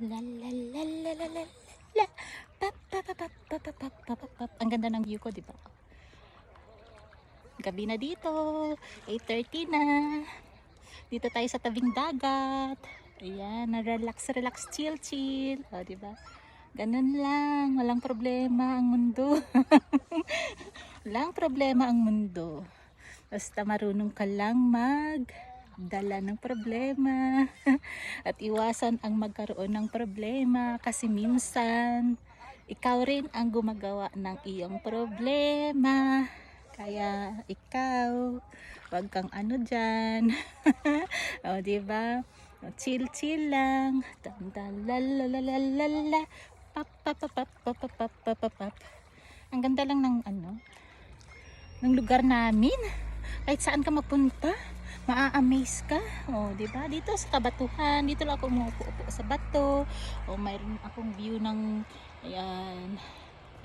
La la la la la la la. Pap, pap, pap, pap, pap, pap, pap, pap, pap. Ang ganda ng view ko, di ba? Gabi na dito. 8.30 na. Dito tayo sa tabing dagat. Ayan, na-relax, relax, chill, chill. O, di ba? Ganun lang. Walang problema ang mundo. Walang problema ang mundo. Basta marunong ka lang mag dala ng problema at iwasan ang magkaroon ng problema kasi minsan ikaw rin ang gumagawa ng iyong problema. Kaya ikaw, wag kang ano diyan. o, di ba? Chill chill lang. Tam la la la la la la. Pap. Ang ganda lang ng ano ng lugar namin. Kahit saan ka magpunta maa-amaze ka. Oh, 'di ba? Dito sa kabatuhan, dito lang ako umuupo sa bato. O mayroon akong view ng ayan,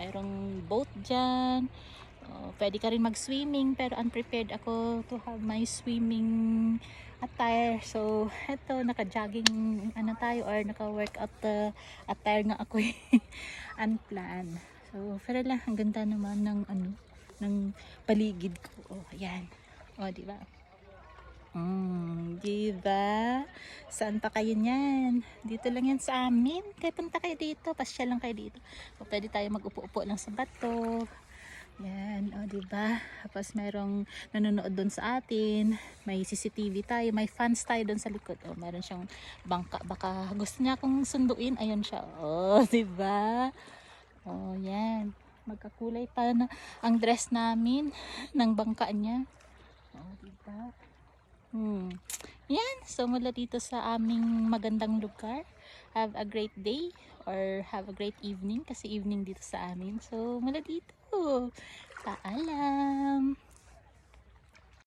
mayroong boat diyan. Oh, pwede ka rin mag-swimming pero unprepared ako to have my swimming attire. So, eto naka-jogging ano tayo or naka-workout uh, attire nga ako eh. unplanned. So, pero lang ang ganda naman ng ano ng paligid ko. Oh, ayan. Oh, 'di ba? Mm, diba? Saan pa kayo niyan? Dito lang yan sa amin. Kaya punta kayo dito. Pasya lang kayo dito. O, pwede tayo mag-upo-upo lang sa bato. Yan, o diba? Tapos merong nanonood doon sa atin. May CCTV tayo. May fans tayo doon sa likod. O, meron siyang bangka. Baka gusto niya akong sunduin. Ayun siya. O, diba? O, yan. Magkakulay pa na ang dress namin ng bangka niya. O, diba? Hmm. Yan. So, mula dito sa aming magandang lugar. Have a great day or have a great evening kasi evening dito sa amin. So, mula dito. Paalam.